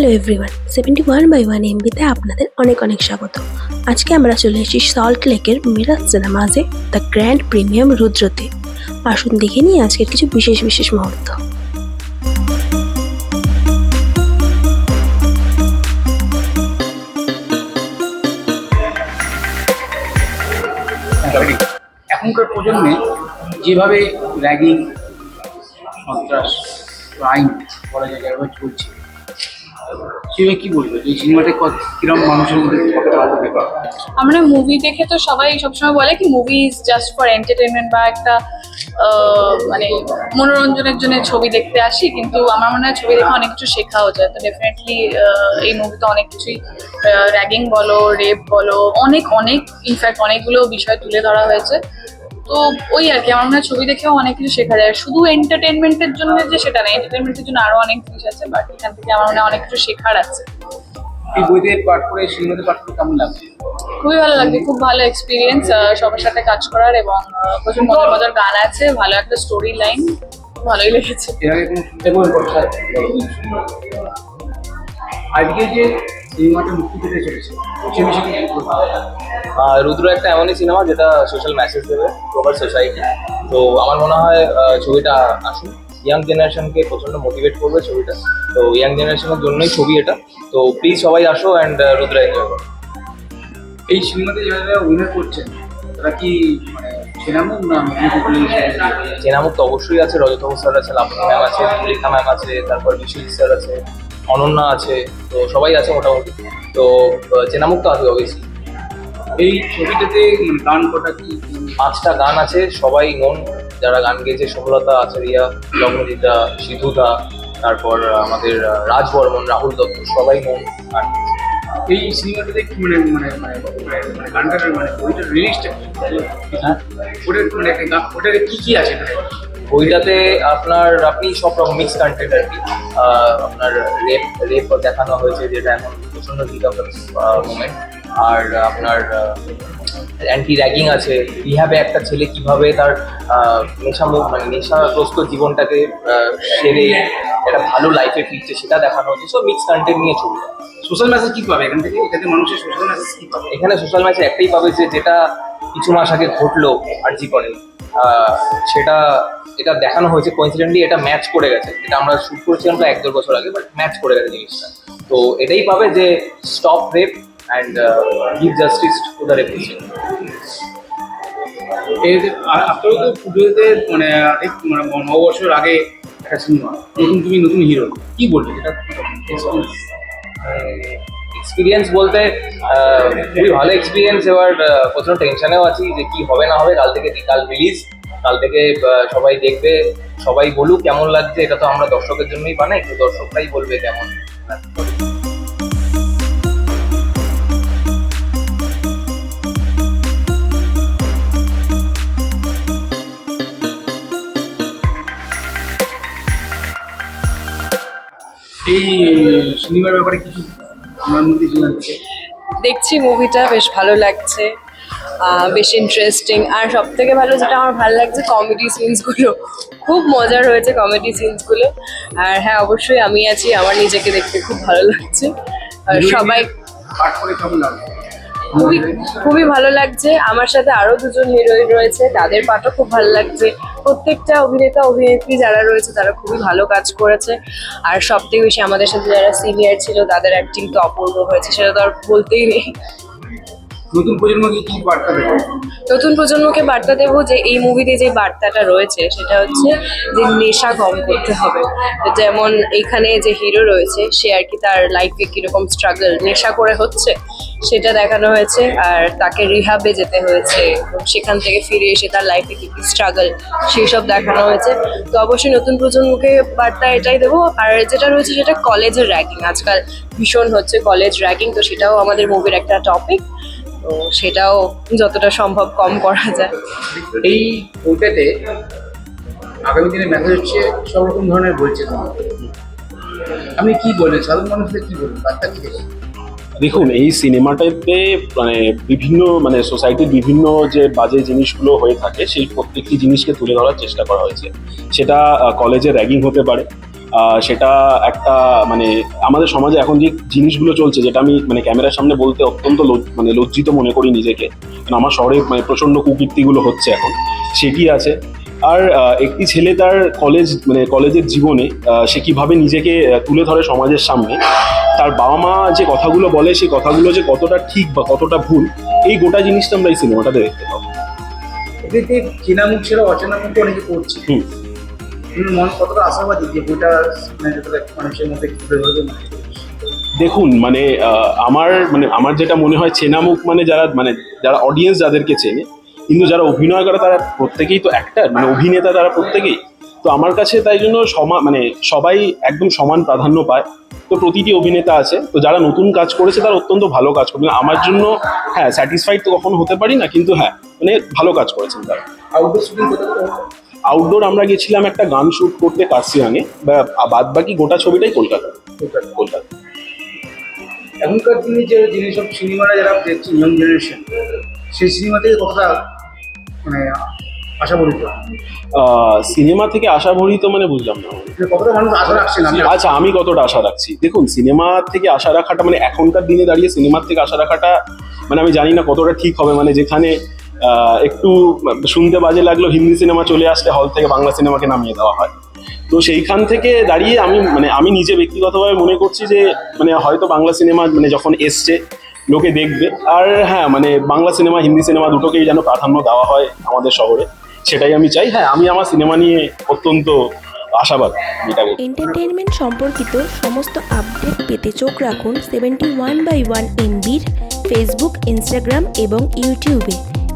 Hello everyone seventy one by one এমবিতে আপনাদের অনেক অনেক স্বাগত। আজকে আমরা চলে এসেছি সল্ট লেকের মিরাজ সিনেমাজে দ্য গ্র্যান্ড প্রিমিয়াম রুদ্রতে। আসুন দেখে নিই আজকের কিছু বিশেষ বিশেষ মুহূর্ত। এখনকার প্রজন্মে যেভাবে র্যাগিং সন্ত্রাস ক্রাইম বলা যায় চলছে সেভাবে কি বলব? এই সিনেমাটা কিরম মানুষের মধ্যে আমরা মুভি দেখে তো সবাই সবসময় বলে কি movie is just for entertainment বা একটা মানে মনোরঞ্জনের জন্য ছবি দেখতে আসি, কিন্তু আমার মনে হয় ছবি দেখে অনেক কিছু শেখাও যায়। তো ডেফিনেটলি এই মুভিতে অনেক কিছুই র্যাগিং বলো রেপ বলো, অনেক অনেক ইনফ্যাক্ট অনেকগুলো বিষয় তুলে ধরা হয়েছে। তো ওই আর কি আমার মনে হয় ছবি দেখেও অনেক কিছু শেখা যায়। শুধু এন্টারটেনমেন্টের জন্য যে সেটা না এন্টারটেনমেন্টের জন্য আরও অনেক জিনিস আছে বাট এখান থেকে আমার মনে হয় অনেক কিছু শেখার আছে। এই বইতে পাঠ করে সিনেমাতে পাঠ করে কেমন লাগছে? খুবই ভালো লাগছে খুব ভালো এক্সপিরিয়েন্স সবার সাথে কাজ করার এবং প্রচুর মজার মজার গান আছে ভালো একটা স্টোরি লাইন ভালোই লেগেছে। এর আগে কোনো কথা আজকে যে মুক্তি পেতে চলেছে। সে বিষয়ে রুদ্র একটা এমনই সিনেমা যেটা সোশ্যাল মেসেজ দেবে প্রপার সোসাইটি তো আমার মনে হয় ছবিটা আসুন ইয়াং জেনারেশনকে প্রচণ্ড মোটিভেট করবে ছবিটা। তো ইয়াং জেনারেশনের জন্যই ছবি এটা। তো প্লিজ সবাই আসো অ্যান্ড রুদ্র এনজয় করো। এই সিনেমাতে যারা অভিনয় করছেন তারা কি মানে না চেনামুখ তো অবশ্যই আছে। রজতবাবু স্যার আছে লাবণী ম্যাম আছে রেখা ম্যাম আছে তারপর বিশ্বজিৎ স্যার আছে। অনন্যা আছে তো সবাই আছে মোটামুটি। তো আহ, চেনামুখ তো আছে অবশ্যই এই ছবিটাতে মানে গান কটা কি? পাঁচটা গান আছে সবাই নোন। যারা গান গেয়েছে সমলতা আচারিয়া লগ্নজিতা সিধুদা তারপর আমাদের আহ, রাজ বর্মন রাহুল দত্ত সবাই নোন। গান এই সিনেমাটাতে কি মানে মানে মানে মানে- মানে গানটার মানে ওইটার রিলিজটা হ্যাঁ। ওটার মানে একটা গান- ওটাতে কি কি আছে? বইটাতে আপনার আপনি সব রকম মিক্স কন্টেন্ট আর কি আপনার রেপ রেপ দেখানো হয়েছে যেটা এখন প্রচণ্ড হিট অফ আর আপনার অ্যান্টি র্যাগিং আছে রিহাবে একটা ছেলে কীভাবে তার নেশামুখ মানে নেশাগ্রস্ত জীবনটাকে সেরে একটা ভালো লাইফে ফিরছে সেটা দেখানো হচ্ছে। সব মিক্স কন্টেন্ট নিয়ে ছবিটা সোশ্যাল মেসেজ কি পাবে? এখান থেকে এটাতে মানুষের সোশ্যাল মেসেজ কি পাবে? এখানে সোশ্যাল ম্যাচে একটাই পাবে যে যেটা কিছু মাস আগে ঘটলো আর করে সেটা এটা দেখানো হয়েছে কোইন্সিডেন্টলি এটা ম্যাচ করে গেছে। এটা আমরা শুট করেছিলাম প্রায় এক দেড় বছর আগে বাট ম্যাচ করে গেছে জিনিসটা। তো এটাই পাবে যে stop rape and give justice to the rape আপনারও তো পুজোতে মানে মানে নববর্ষের আগে একটা সিনেমা নতুন তুমি নতুন হিরো কি বলবে? এটা এক্সপিরিয়েন্স বলতে খুবই ভালো এক্সপিরিয়েন্স এবার প্রচণ্ড টেনশনেও আছি যে কি হবে না হবে, কাল থেকে কাল রিলিজ কাল থেকে সবাই দেখবে, সবাই বলুক কেমন লাগছে, এটা তো আমরা দর্শকের জন্যই বানাই তো দর্শকরাই বলবে কেমন এই সিনেমার ব্যাপারে কিছু দেখছি মুভিটা বেশ ভালো লাগছে। বেশ ইন্টারেস্টিং আর সব থেকে ভালো যেটা আমার ভালো লাগছে কমেডি সিনসগুলো খুব মজার হয়েছে কমেডি সিনসগুলো আর হ্যাঁ অবশ্যই আমি আছি আমার নিজেকে দেখতে খুব ভালো লাগছে। আর সবাই পাঠ করে কেমন লাগবে খুবই খুবই ভালো লাগছে। আমার সাথে আরও দুজন হিরোইন রয়েছে, তাদের পাঠও খুব ভালো লাগছে। প্রত্যেকটা অভিনেতা, অভিনেত্রী যারা রয়েছে, তারা খুবই ভালো কাজ করেছে। আর সবথেকে বেশি আমাদের সাথে যারা সিনিয়র ছিল, তাদের অ্যাক্টিং তো অপূর্ব হয়েছে, সেটা তো আর বলতেই নেই। নতুন প্রজন্মকে কি বার্তা দেবে নতুন প্রজন্মকে বার্তা দেবো যে এই মুভিতে যে বার্তাটা রয়েছে, সেটা হচ্ছে যে নেশা কম করতে হবে। যেমন এখানে যে হিরো রয়েছে, সে আর কি তার লাইফে কীরকম স্ট্রাগল নেশা করে হচ্ছে, সেটা দেখানো হয়েছে। আর তাকে রিহাবে যেতে হয়েছে সেখান থেকে ফিরে এসে তার লাইফে কি কি স্ট্রাগল সেই সব দেখানো হয়েছে। তো অবশ্যই নতুন প্রজন্মকে বার্তা এটাই দেবো। আর যেটা রয়েছে, সেটা কলেজের র্যাগিং আজকাল ভীষণ হচ্ছে কলেজ র্যাগিং তো সেটাও আমাদের মুভির একটা টপিক তো সেটাও যতটা সম্ভব কম করা যায়। এই বইটাতে আগামী দিনে মেসেজ হচ্ছে সব রকম ধরনের বলছে আপনি কি বলবেন? সাধারণ মানুষদের কি বলবেন? বার্তা কি দেখুন এই সিনেমাটাতে মানে বিভিন্ন মানে সোসাইটির বিভিন্ন যে বাজে জিনিসগুলো হয়ে থাকে সেই প্রত্যেকটি জিনিসকে তুলে ধরার চেষ্টা করা হয়েছে। সেটা কলেজে র্যাগিং হতে পারে সেটা একটা মানে আমাদের সমাজে এখন যে জিনিসগুলো চলছে যেটা আমি মানে ক্যামেরার সামনে বলতে অত্যন্ত মানে লজ্জিত মনে করি নিজেকে কারণ আমার শহরে মানে প্রচণ্ড কুকীর্তিগুলো হচ্ছে এখন সেটি আছে। আর একটি ছেলে তার কলেজ মানে কলেজের জীবনে সে কীভাবে নিজেকে তুলে ধরে সমাজের সামনে তার বাবা মা যে কথাগুলো বলে সেই কথাগুলো যে কতটা ঠিক বা কতটা ভুল এই গোটা জিনিসটা আমরা এই সিনেমাটাতে দেখতে পাবো। চেনা মুখ ছেড়ে অচেনা মুখ অনেকে করছে মন কতটা আশাবাদী যে বইটা মানুষের মধ্যে দেখুন মানে আমার মানে আমার যেটা মনে হয় চেনা মুখ মানে যারা মানে যারা অডিয়েন্স যাদেরকে চেনে কিন্তু যারা অভিনয় করে তারা প্রত্যেকেই তো অ্যাক্টার মানে অভিনেতা তারা প্রত্যেকেই। তো আমার কাছে তাই জন্য সমা মানে সবাই একদম সমান প্রাধান্য পায়। তো প্রতিটি অভিনেতা আছে তো যারা নতুন কাজ করেছে তারা অত্যন্ত ভালো কাজ করবে। আমার জন্য হ্যাঁ স্যাটিসফাইড তো কখনো হতে পারি না কিন্তু হ্যাঁ মানে ভালো কাজ করেছেন তারা। আউটডোর শুটিং আউটডোর আমরা গেছিলাম একটা গান শুট করতে কার্সিয়াঙে বা বাদ বাকি গোটা ছবিটাই কলকাতা। কলকাতা। এখনকার দিনে যে জিনিস সব সিনেমারা যারা দেখছে ইয়ং জেনারেশন সেই সিনেমা থেকে কতটা মানে আশাবলিত সিনেমা থেকে আশা ভরিত মানে বুঝলাম না। কতটা মানুষ আশা আমি আচ্ছা আমি কতটা আশা রাখছি? দেখুন সিনেমা থেকে আশা রাখাটা মানে এখনকার দিনে দাঁড়িয়ে সিনেমার থেকে আশা রাখাটা মানে আমি জানি না কতটা ঠিক হবে মানে যেখানে একটু শুনতে বাজে লাগল, হিন্দি সিনেমা চলে আসলে হল থেকে বাংলা সিনেমাকে নামিয়ে দেওয়া হয়। তো সেইখান থেকে দাঁড়িয়ে আমি মানে আমি নিজে ব্যক্তিগতভাবে মনে করছি যে মানে হয়তো বাংলা সিনেমা মানে যখন এসছে, লোকে দেখবে। আর হ্যাঁ মানে বাংলা সিনেমা, হিন্দি সিনেমা দুটোকেই যেন প্রাধান্য দেওয়া হয় আমাদের শহরে, সেটাই আমি চাই। হ্যাঁ আমি আমার সিনেমা নিয়ে অত্যন্ত আশাবাদ এন্টারটেনমেন্ট সম্পর্কিত সমস্ত আপডেট পেতে চোখ রাখুন সেভেন্টি ওয়ান বাই ওয়ান এমবির ফেসবুক ইনস্টাগ্রাম এবং ইউটিউবে